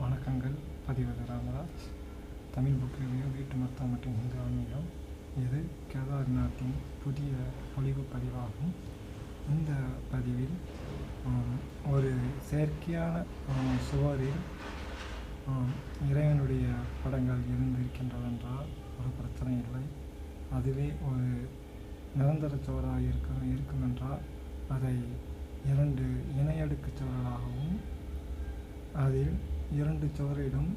வணக்கங்கள். பதிவது Ramraj Tamil book review வீட்டு மருத்துவம் மற்றும் இந்து ஆன்மீகம். இது கேதார்நாத்தின் புதிய பொழிவு பதிவாகும். இந்த பதிவில் ஒரு செயற்கையான சுவரில் இறைவனுடைய படங்கள் இருந்திருக்கின்றதென்றால் ஒரு பிரச்சனை இல்லை. அதுவே ஒரு நிரந்தர சுவராக இருக்க இருக்கும் என்றால் அதை இரண்டு இணையடுக்கு சுவர்களாகவும் அதில் இரண்டு சுவரிலும்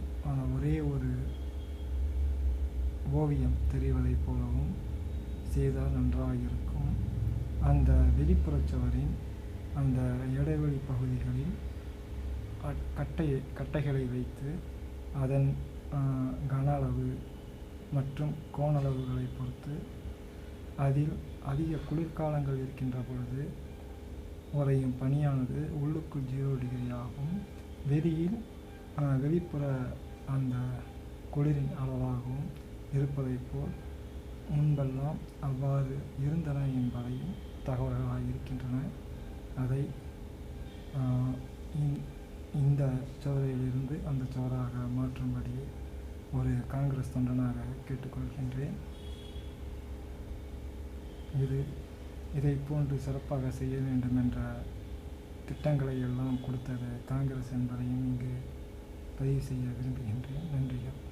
ஒரே ஒரு ஓவியம் தெரிவதைப் போலவும் செய்தால் நன்றாக இருக்கும் அந்த வெளிப்புறச் சுவரின் அந்த இடைவெளி பகுதிகளில் கட்- கட்டை கட்டைகளை வைத்து அதன் கன அளவு மற்றும் கோணளவுகளை பொறுத்து அதில் அதிக குளிர்காலங்கள் இருக்கின்ற பொழுது உறையும் பனியானது உள்ளுக்குள் ஜீரோ டிகிரி ஆகும். வெளியில் வெளிப்புற அந்த குளிரின் அளவாகவும் இருப்பதைப் போல் முன்பெல்லாம் அவ்வாறு இருந்தன என்பதையும் தகவல்களாக இருக்கின்றன. அதை இந்- இந்த சுவரிலிருந்து அந்த சோறாக மாற்றும்படி ஒரு காங்கிரஸ் தொண்டனாக கேட்டுக்கொள்கின்றேன். இது இதை போன்று சிறப்பாக செய்ய வேண்டும் என்ற திட்டங்களை எல்லாம் கொடுத்தது காங்கிரஸ் என்பதையும் இங்கு பதிவு செய்ய விரும்புகின்றேன். நன்றிகள்.